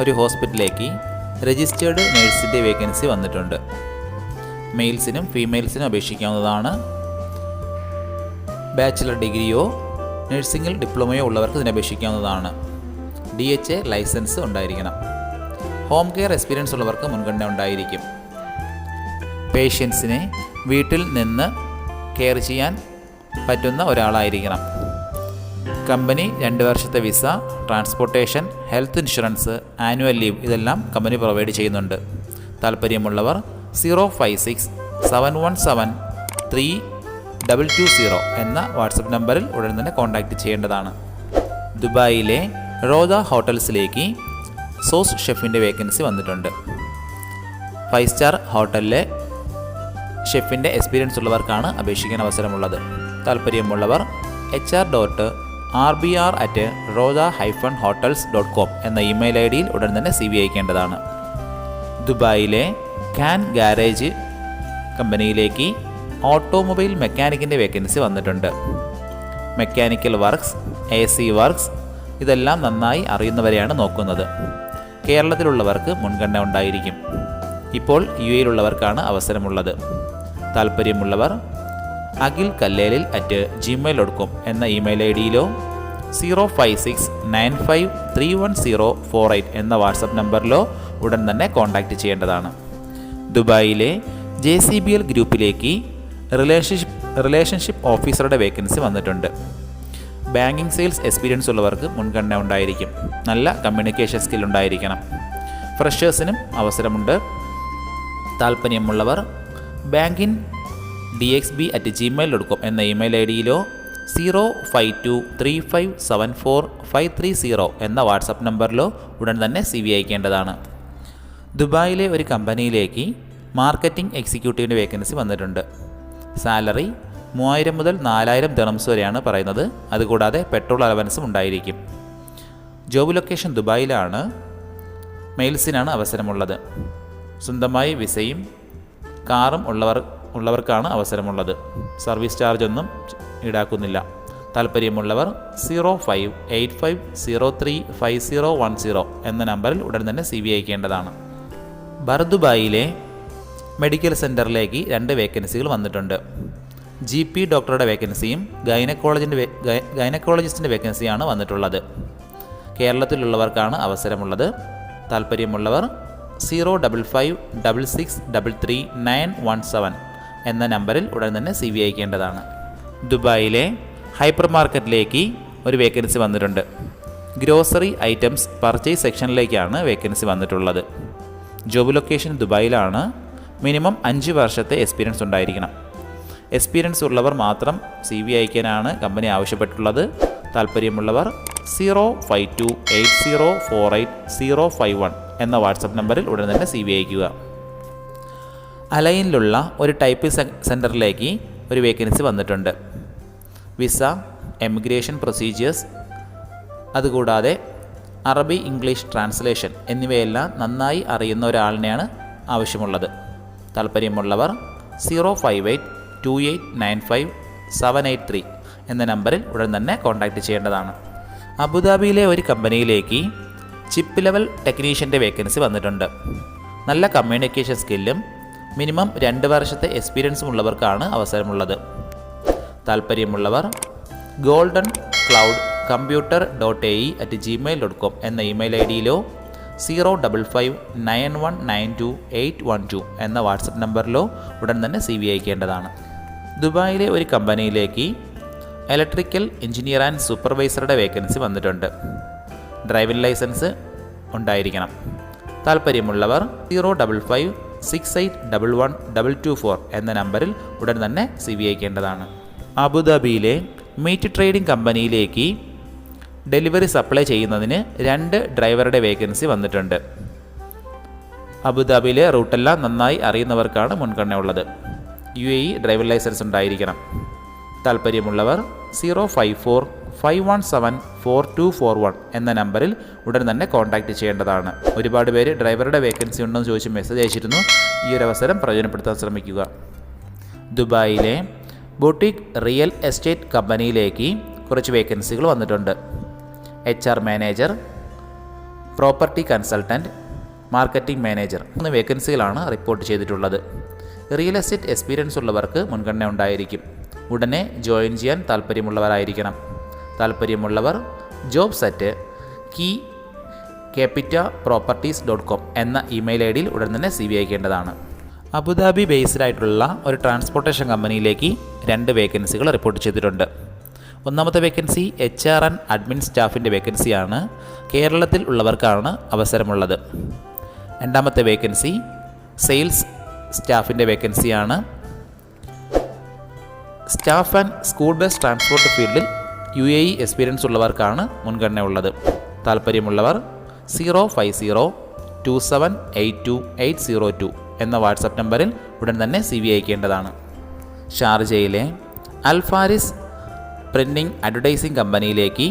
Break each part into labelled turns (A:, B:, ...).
A: ഒരു ഹോസ്പിറ്റലിലേക്ക് registered നേഴ്സിന്റെ vacancy വന്നിട്ടുണ്ട്. മെയിൽസിനും ഫീമെയിൽസിനും അപേക്ഷിക്കാവുന്നതാണ്. ബാച്ചിലർ ഡിഗ്രിയോ നഴ്സിംഗിൽ ഡിപ്ലോമയോ ഉള്ളവർക്ക് ഇതിന് അപേക്ഷിക്കാവുന്നതാണ്. ഡി എച്ച് എ ലൈസൻസ് ഉണ്ടായിരിക്കണം. ഹോം കെയർ എക്സ്പീരിയൻസ് ഉള്ളവർക്ക് മുൻഗണന ഉണ്ടായിരിക്കും. പേഷ്യൻസിനെ വീട്ടിൽ നിന്ന് കെയർ ചെയ്യാൻ പറ്റുന്ന ഒരാളായിരിക്കണം. കമ്പനി രണ്ട് വർഷത്തെ visa transportation health insurance annual leave ഇതെല്ലാം കമ്പനി പ്രൊവൈഡ് ചെയ്യുന്നുണ്ട്. താല്പര്യമുള്ളവർ zero five six seven one seven three double two zero എന്ന വാട്സപ്പ് നമ്പറിൽ ഉടൻ തന്നെ കോൺടാക്റ്റ് ചെയ്യേണ്ടതാണ്. ദുബായിലെ റോദ ഹോട്ടൽസിലേക്ക് സോസ് ഷെഫിന്റെ വേക്കൻസി വന്നിട്ടുണ്ട്. ഫൈവ് സ്റ്റാർ ഹോട്ടലിലെ ഷെഫിന്റെ എക്സ്പീരിയൻസ് ഉള്ളവർക്കാണ് അപേക്ഷിക്കാൻ അവസരമുള്ളത്. താല്പര്യമുള്ളവർ H R dot R B R at Roda hyphen hotels dot com എന്ന ഇമെയിൽ ഐ ഡിയിൽ ഉടൻ തന്നെ സി വി അയക്കേണ്ടതാണ്. ദുബായിലെ കാൻ ഗാരേജ് കമ്പനിയിലേക്ക് ഓട്ടോമൊബൈൽ മെക്കാനിക്കിന്റെ വേക്കൻസി വന്നിട്ടുണ്ട്. Mechanical works A C works ഇതെല്ലാം നന്നായി അറിയുന്നവരെയാണ് നോക്കുന്നത്. കേരളത്തിലുള്ളവർക്ക് മുൻഗണന ഉണ്ടായിരിക്കും. ഇപ്പോൾ യു എയിലുള്ളവർക്കാണ് അവസരമുള്ളത്. താല്പര്യമുള്ളവർ Akhil Kallelil at Gmail dot com എന്ന email I ഡിയിലോ zero five six nine five three one zero four eight എന്ന വാട്സപ്പ് നമ്പറിലോ ഉടൻ തന്നെ കോൺടാക്റ്റ് ചെയ്യേണ്ടതാണ്. ദുബായിലെ ജെ സി ബി എൽ ഗ്രൂപ്പിലേക്ക് റിലേഷൻഷിപ്പ് റിലേഷൻഷിപ്പ് ഓഫീസറുടെ വേക്കൻസി വന്നിട്ടുണ്ട്. ബാങ്കിങ് സെയിൽസ് എക്സ്പീരിയൻസ് ഉള്ളവർക്ക് മുൻഗണന ഉണ്ടായിരിക്കും. നല്ല കമ്മ്യൂണിക്കേഷൻ സ്കിൽ ഉണ്ടായിരിക്കണം. ഫ്രഷേഴ്സിനും അവസരമുണ്ട്. താല്പര്യമുള്ളവർ banking D X B at Gmail dot com എന്ന email I ഡിയിലോ zero five two three five seven four five three zero എന്ന വാട്സപ്പ് നമ്പറിലോ ഉടൻ തന്നെ സി വി അയക്കേണ്ടതാണ്. ദുബായിലെ ഒരു കമ്പനിയിലേക്ക് മാർക്കറ്റിംഗ് എക്സിക്യൂട്ടീവിന്റെ വേക്കൻസി വന്നിട്ടുണ്ട്. സാലറി മൂവായിരം മുതൽ നാലായിരം ദിറംസ് വരെയാണ് പറയുന്നത്. അതുകൂടാതെ പെട്രോൾ അലവൻസും ഉണ്ടായിരിക്കും. ജോബ് ലൊക്കേഷൻ ദുബായിലാണ്. മെയിൽസിനാണ് അവസരമുള്ളത്. സ്വന്തമായി വിസയും കാറും ഉള്ളവർ ഉള്ളവർക്കാണ് അവസരമുള്ളത്. സർവീസ് ചാർജ് ഒന്നും ഈടാക്കുന്നില്ല. താല്പര്യമുള്ളവർ zero five eight five zero three five zero one zero എന്ന നമ്പറിൽ ഉടൻ തന്നെ സി വി അയക്കേണ്ടതാണ്. ബർദുബായിലെ മെഡിക്കൽ സെന്ററിലേക്ക് രണ്ട് വേക്കൻസികൾ വന്നിട്ടുണ്ട്. ജി പി ഡോക്ടറുടെ വേക്കൻസിയും ഗൈനക്കോളജിന്റെ ഗൈനക്കോളജിസ്റ്റിന്റെ വേക്കൻസിയാണ് വന്നിട്ടുള്ളത്. കേരളത്തിലുള്ളവർക്കാണ് അവസരമുള്ളത്. താല്പര്യമുള്ളവർ zero double five double six double three nine one seven. എന്ന നമ്പറിൽ ഉടൻ തന്നെ സി വി അയക്കേണ്ടതാണ്. ദുബായിലെ ഹൈപ്പർ മാർക്കറ്റിലേക്ക് ഒരു വേക്കൻസി വന്നിട്ടുണ്ട്. ഗ്രോസറി ഐറ്റംസ് പർച്ചേസ് സെക്ഷനിലേക്കാണ് വേക്കൻസി വന്നിട്ടുള്ളത്. ജോബ് ലൊക്കേഷൻ ദുബായിലാണ്. മിനിമം അഞ്ച് വർഷത്തെ എക്സ്പീരിയൻസ് ഉണ്ടായിരിക്കണം. എക്സ്പീരിയൻസ് ഉള്ളവർ മാത്രം സി വി അയക്കാനാണ് കമ്പനി ആവശ്യപ്പെട്ടിട്ടുള്ളത് താല്പര്യമുള്ളവർ zero five two eight zero four eight zero five one എന്ന വാട്സപ്പ് നമ്പറിൽ ഉടൻ തന്നെ സി വി അയക്കുക. അലൈനിലുള്ള ഒരു ടൈപ്പ് സെന്ററിലേക്ക് ഒരു വേക്കൻസി വന്നിട്ടുണ്ട്. വിസ എമിഗ്രേഷൻ പ്രൊസീജിയേഴ്സ് അതുകൂടാതെ അറബി ഇംഗ്ലീഷ് ട്രാൻസ്ലേഷൻ എന്നിവയെല്ലാം നന്നായി അറിയുന്ന ഒരാളിനെയാണ് ആവശ്യമുള്ളത്. താല്പര്യമുള്ളവർ zero five eight two eight nine five seven eight three എന്ന നമ്പറിൽ ഉടൻ തന്നെ കോൺടാക്റ്റ് ചെയ്യേണ്ടതാണ്. അബുദാബിയിലെ ഒരു കമ്പനിയിലേക്ക് ചിപ്പ് ലെവൽ ടെക്നീഷ്യന്റെ വേക്കൻസി വന്നിട്ടുണ്ട്. നല്ല കമ്മ്യൂണിക്കേഷൻ സ്കില്ലും മിനിമം രണ്ട് വർഷത്തെ എക്സ്പീരിയൻസും ഉള്ളവർക്കാണ് അവസരമുള്ളത്. താല്പര്യമുള്ളവർ golden cloud computer dot A E at Gmail dot com എന്ന email I ഡിയിലോ zero double five nine one nine two eight one two എന്ന വാട്സപ്പ് നമ്പറിലോ ഉടൻ തന്നെ സി വി അയക്കേണ്ടതാണ്. ദുബായിലെ ഒരു കമ്പനിയിലേക്ക് ഇലക്ട്രിക്കൽ എഞ്ചിനീയർ ആൻഡ് സൂപ്പർവൈസറുടെ വേക്കൻസി വന്നിട്ടുണ്ട്. ഡ്രൈവിംഗ് ലൈസൻസ് ഉണ്ടായിരിക്കണം. താല്പര്യമുള്ളവർ zero double five six eight double one double two four എന്ന നമ്പറിൽ ഉടൻ തന്നെ സി വി അയക്കേണ്ടതാണ്. അബുദാബിയിലെ മീറ്റ് ട്രേഡിംഗ് കമ്പനിയിലേക്ക് ഡെലിവറി സപ്ലൈ ചെയ്യുന്നതിന് രണ്ട് ഡ്രൈവറുടെ വേക്കൻസി വന്നിട്ടുണ്ട്. അബുദാബിയിലെ റൂട്ടെല്ലാം നന്നായി അറിയുന്നവർക്കാണ് മുൻഗണന ഉള്ളത് യു എ ഡ്രൈവിംഗ് ലൈസൻസ് ഉണ്ടായിരിക്കണം. താല്പര്യമുള്ളവർ zero five four five one seven four two four one എന്ന നമ്പറിൽ ഉടൻ തന്നെ കോൺടാക്റ്റ് ചെയ്യേണ്ടതാണ്. ഒരുപാട് പേര് ഡ്രൈവറുടെ വേക്കൻസി ഉണ്ടെന്ന് ചോദിച്ച് മെസ്സേജ് അയച്ചിരുന്നു. ഈ ഒരു അവസരം പ്രയോജനപ്പെടുത്താൻ ശ്രമിക്കുക. ദുബായിലെ ബൊട്ടിക് റിയൽ എസ്റ്റേറ്റ് കമ്പനിയിലേക്ക് കുറച്ച് വേക്കൻസികൾ വന്നിട്ടുണ്ട്. H R manager property consultant marketing manager മൂന്ന് വേക്കൻസികളാണ് റിപ്പോർട്ട് ചെയ്തിട്ടുള്ളത്. റിയൽ എസ്റ്റേറ്റ് എക്സ്പീരിയൻസ് ഉള്ളവർക്ക് മുൻഗണന ഉണ്ടായിരിക്കും. ഉടനെ ജോയിൻ ചെയ്യാൻ താല്പര്യമുള്ളവരായിരിക്കണം. താല്പര്യമുള്ളവർ job set key capita properties dot com എന്ന ഇമെയിൽ ഐ ഡിയിൽ ഉടൻ തന്നെ സി വി അയക്കേണ്ടതാണ്. അബുദാബി ബേസ്ഡ് ആയിട്ടുള്ള ഒരു ട്രാൻസ്പോർട്ടേഷൻ കമ്പനിയിലേക്ക് രണ്ട് വേക്കൻസികൾ റിപ്പോർട്ട് ചെയ്തിട്ടുണ്ട്. ഒന്നാമത്തെ vacancy H R and admin സ്റ്റാഫിന്റെ വേക്കൻസിയാണ് കേരളത്തിൽ ഉള്ളവർക്കാണ് അവസരമുള്ളത്. രണ്ടാമത്തെ വേക്കൻസി സെയിൽസ് സ്റ്റാഫിന്റെ വേക്കൻസിയാണ് staff and school bus transport ഫീൽഡിൽ യു എ ഇ എക്സ്പീരിയൻസ് ഉള്ളവർക്കാണ് മുൻഗണന ഉള്ളത് താല്പര്യമുള്ളവർ zero five zero two seven eight two eight zero two എന്ന വാട്സപ്പ് നമ്പറിൽ ഉടൻ തന്നെ സി വി അയക്കേണ്ടതാണ്. ഷാർജയിലെ അൽഫാരിസ് പ്രിന്റിംഗ് അഡ്വർടൈസിംഗ് കമ്പനിയിലേക്ക്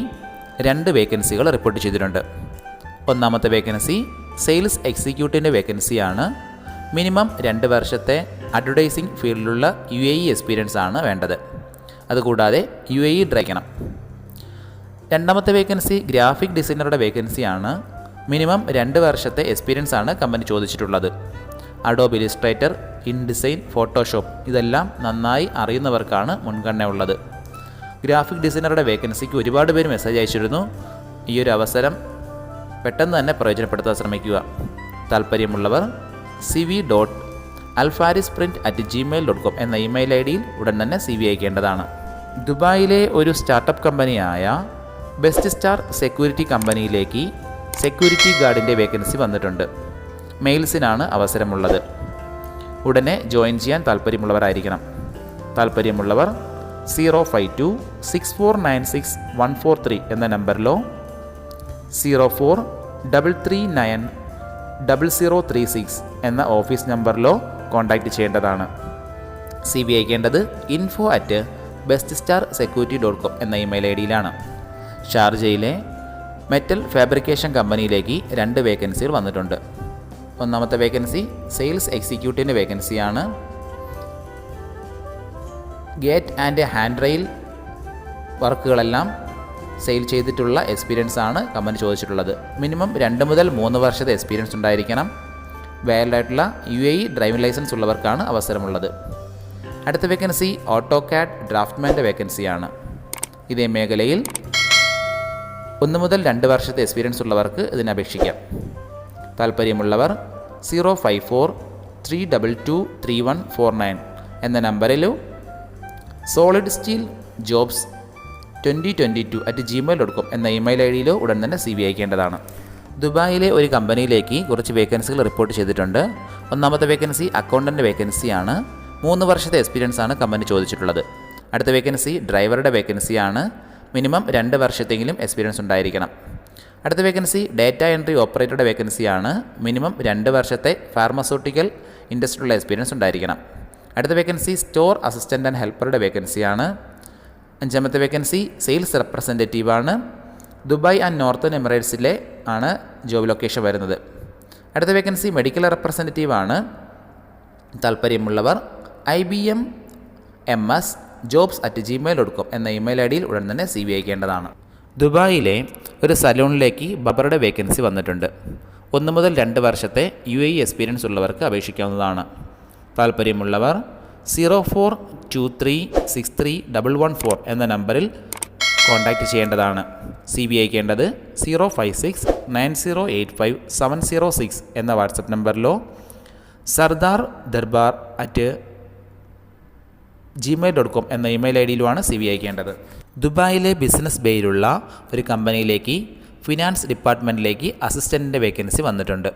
A: രണ്ട് വേക്കൻസികൾ റിപ്പോർട്ട് ചെയ്തിട്ടുണ്ട്. ഒന്നാമത്തെ വേക്കൻസി സെയിൽസ് എക്സിക്യൂട്ടീവിന്റെ വേക്കൻസിയാണ് മിനിമം രണ്ട് വർഷത്തെ അഡ്വർടൈസിംഗ് ഫീൽഡിലുള്ള യു എ ഇ എക്സ്പീരിയൻസ് ആണ് വേണ്ടത്. അതുകൂടാതെ യു എ ഇ ഡ്രൈക്കണം രണ്ടാമത്തെ വേക്കൻസി ഗ്രാഫിക് ഡിസൈനറുടെ വേക്കൻസിയാണ് മിനിമം രണ്ട് വർഷത്തെ എക്സ്പീരിയൻസ് ആണ് കമ്പനി ചോദിച്ചിട്ടുള്ളത്. അഡോബ് ഇലിസ്ട്രേറ്റർ ഇൻഡിസൈൻ ഫോട്ടോഷോപ്പ് ഇതെല്ലാം നന്നായി അറിയുന്നവർക്കാണ് മുൻഗണന ഉള്ളത്. ഗ്രാഫിക് ഡിസൈനറുടെ വേക്കൻസിക്ക് ഒരുപാട് പേര് മെസ്സേജ് അയച്ചിരുന്നു. ഈ ഒരു അവസരം പെട്ടെന്ന് തന്നെ പ്രയോജനപ്പെടുത്താൻ ശ്രമിക്കുക. താല്പര്യമുള്ളവർ C V dot Alfaris print at Gmail dot com എന്ന ഇമെയിൽ ഐ ഡിയിൽ ഉടൻ തന്നെ സി വി അയക്കേണ്ടതാണ്. ദുബായിലെ ഒരു സ്റ്റാർട്ടപ്പ് കമ്പനിയായ ബെസ്റ്റ് സ്റ്റാർ സെക്യൂരിറ്റി കമ്പനിയിലേക്ക് സെക്യൂരിറ്റി ഗാർഡിന്റെ വേക്കൻസി വന്നിട്ടുണ്ട്. മെയിൽസിനാണ് അവസരമുള്ളത്. ഉടനെ ജോയിൻ ചെയ്യാൻ താല്പര്യമുള്ളവരായിരിക്കണം താല്പര്യമുള്ളവർ zero five two six four nine six one four three എന്ന നമ്പറിലോ zero four double three nine double zero three six എന്ന ഓഫീസ് നമ്പറിലോ കോൺടാക്റ്റ് ചെയ്യേണ്ടതാണ്. C B അയക്കേണ്ടത് info at best star security dot com എന്ന email I ഡിയിലാണ്. ഷാർജയിലെ metal fabrication കമ്പനിയിലേക്ക് രണ്ട് വേക്കൻസികൾ വന്നിട്ടുണ്ട്. ഒന്നാമത്തെ വേക്കൻസി സെയിൽസ് എക്സിക്യൂട്ടീവിന്റെ വേക്കൻസിയാണ്. ഗേറ്റ് ആൻഡ് ഹാൻഡ് റെയിൽ വർക്കുകളെല്ലാം സെയിൽ ചെയ്തിട്ടുള്ള എക്സ്പീരിയൻസ് ആണ് കമ്പനി ചോദിച്ചിട്ടുള്ളത്. മിനിമം രണ്ട് മുതൽ മൂന്ന് വർഷത്തെ എക്സ്പീരിയൻസ് ഉണ്ടായിരിക്കണം. വാലിഡ് ആയിട്ടുള്ള U A E driving license ഉള്ളവർക്കാണ് അവസരമുള്ളത്. അടുത്ത വേക്കൻസി ഓട്ടോ കാഡ് ഡ്രാഫ്റ്റ്മാന്റെ വേക്കൻസിയാണ്. ഇതേ മേഖലയിൽ ഒന്ന് മുതൽ രണ്ട് വർഷത്തെ എക്സ്പീരിയൻസ് ഉള്ളവർക്ക് ഇതിന് അപേക്ഷിക്കാം. താല്പര്യമുള്ളവർ zero five four three double two three one four nine എന്ന നമ്പറിലോ solid steel jobs twenty twenty two at Gmail dot com എന്ന ഇമെയിൽ ഐ ഡിയിലോ ഉടൻ തന്നെ സി ബി അയക്കേണ്ടതാണ്. ദുബായിലെ ഒരു കമ്പനിയിലേക്ക് കുറച്ച് വേക്കൻസികൾ റിപ്പോർട്ട് ചെയ്തിട്ടുണ്ട്. ഒന്നാമത്തെ വേക്കൻസി അക്കൗണ്ടന്റ് വേക്കൻസിയാണ് മൂന്ന് വർഷത്തെ എക്സ്പീരിയൻസ് ആണ് കമ്പനി ചോദിച്ചിട്ടുള്ളത്. അടുത്ത വേക്കൻസി ഡ്രൈവറുടെ വേക്കൻസിയാണ് മിനിമം രണ്ട് വർഷത്തെങ്കിലും എക്സ്പീരിയൻസ് ഉണ്ടായിരിക്കണം. അടുത്ത വേക്കൻസി ഡേറ്റ എൻട്രി ഓപ്പറേറ്ററുടെ വേക്കൻസിയാണ് മിനിമം രണ്ട് വർഷത്തെ ഫാർമസ്യൂട്ടിക്കൽ ഇൻഡസ്ട്രിയുള്ള എക്സ്പീരിയൻസ് ഉണ്ടായിരിക്കണം. അടുത്ത വേക്കൻസി സ്റ്റോർ അസിസ്റ്റന്റ് ആൻഡ് ഹെൽപ്പറുടെ വേക്കൻസിയാണ് അഞ്ചാമത്തെ വേക്കൻസി സെയിൽസ് റെപ്രസെന്റേറ്റീവാണ് ദുബായ് ആൻഡ് നോർത്തേൺ എമിറേറ്റ്സിലെ ആണ് ജോബ് ലൊക്കേഷൻ വരുന്നത്. അടുത്ത വേക്കൻസി മെഡിക്കൽ റെപ്രസെന്റേറ്റീവാണ് താല്പര്യമുള്ളവർ I B M M S jobs at Gmail dot com എന്ന ഇമെയിൽ ഐ ഡിയിൽ ഉടൻ തന്നെ സി വി അയക്കേണ്ടതാണ്. ദുബായിലെ ഒരു സലൂണിലേക്ക് ബബറുടെ വേക്കൻസി വന്നിട്ടുണ്ട്. ഒന്ന് മുതൽ രണ്ട് വർഷത്തെ യു എ എക്സ്പീരിയൻസ് ഉള്ളവർക്ക് അപേക്ഷിക്കാവുന്നതാണ്. താല്പര്യമുള്ളവർ zero four two three six three double one four എന്ന നമ്പറിൽ കോൺടാക്റ്റ് ചെയ്യേണ്ടതാണ്. C B അയക്കേണ്ടത് zero five six nine zero eight five seven zero six എന്ന WhatsApp നമ്പറിലോ Sardar Darbar at Gmail dot com എന്ന email I ഡിയിലുമാണ് C V അയക്കേണ്ടത്. ദുബായിലെ business ബേയിലുള്ള ഒരു കമ്പനിയിലേക്ക് ഫിനാൻസ് ഡിപ്പാർട്ട്മെന്റിലേക്ക് അസിസ്റ്റന്റിന്റെ വേക്കൻസി വന്നിട്ടുണ്ട്.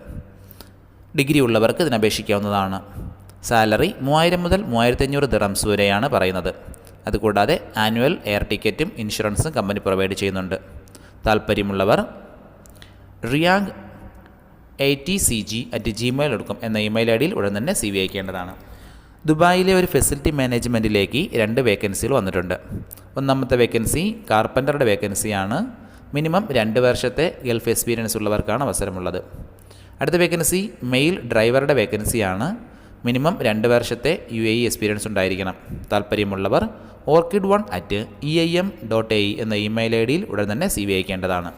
A: ഡിഗ്രി ഉള്ളവർക്ക് ഇതിന് അപേക്ഷിക്കാവുന്നതാണ്. സാലറി മൂവായിരം മുതൽ മൂവായിരത്തി അഞ്ഞൂറ് ദിറംസ് വരെയാണ് പറയുന്നത്. അതുകൂടാതെ ആനുവൽ എയർ ടിക്കറ്റും ഇൻഷുറൻസും കമ്പനി പ്രൊവൈഡ് ചെയ്യുന്നുണ്ട്. താല്പര്യമുള്ളവർ Reang eighty C G at Gmail dot com എന്ന ഇമെയിൽ ഐ ഡിയിൽ ഉടൻ തന്നെ സി വി അയക്കേണ്ടതാണ്. ദുബായിലെ ഒരു ഫെസിലിറ്റി മാനേജ്മെന്റിലേക്ക് രണ്ട് വേക്കൻസികൾ വന്നിട്ടുണ്ട്. ഒന്നാമത്തെ വേക്കൻസി കാർപ്പന്ററുടെ വേക്കൻസിയാണ്. മിനിമം രണ്ട് വർഷത്തെ ഗൾഫ് എക്സ്പീരിയൻസ് ഉള്ളവർക്കാണ് അവസരമുള്ളത്. അടുത്ത വേക്കൻസി മെയിൽ ഡ്രൈവറുടെ വേക്കൻസിയാണ്. മിനിമം രണ്ട് വർഷത്തെ യു എ ഇ എക്സ്പീരിയൻസ് ഉണ്ടായിരിക്കണം. താല്പര്യമുള്ളവർ orchid one at E I M dot A എന്ന ഇമെയിൽ ഐ ഡിയിൽ ഉടൻ തന്നെ സി വി അയക്കേണ്ടതാണ്.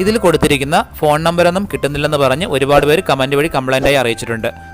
A: ഇതിൽ കൊടുത്തിരിക്കുന്ന ഫോൺ നമ്പറൊന്നും കിട്ടുന്നില്ലെന്ന് പറഞ്ഞ് ഒരുപാട് പേര് കമന്റ് വഴി കംപ്ലൈന്റായി അറിയിച്ചിട്ടുണ്ട്.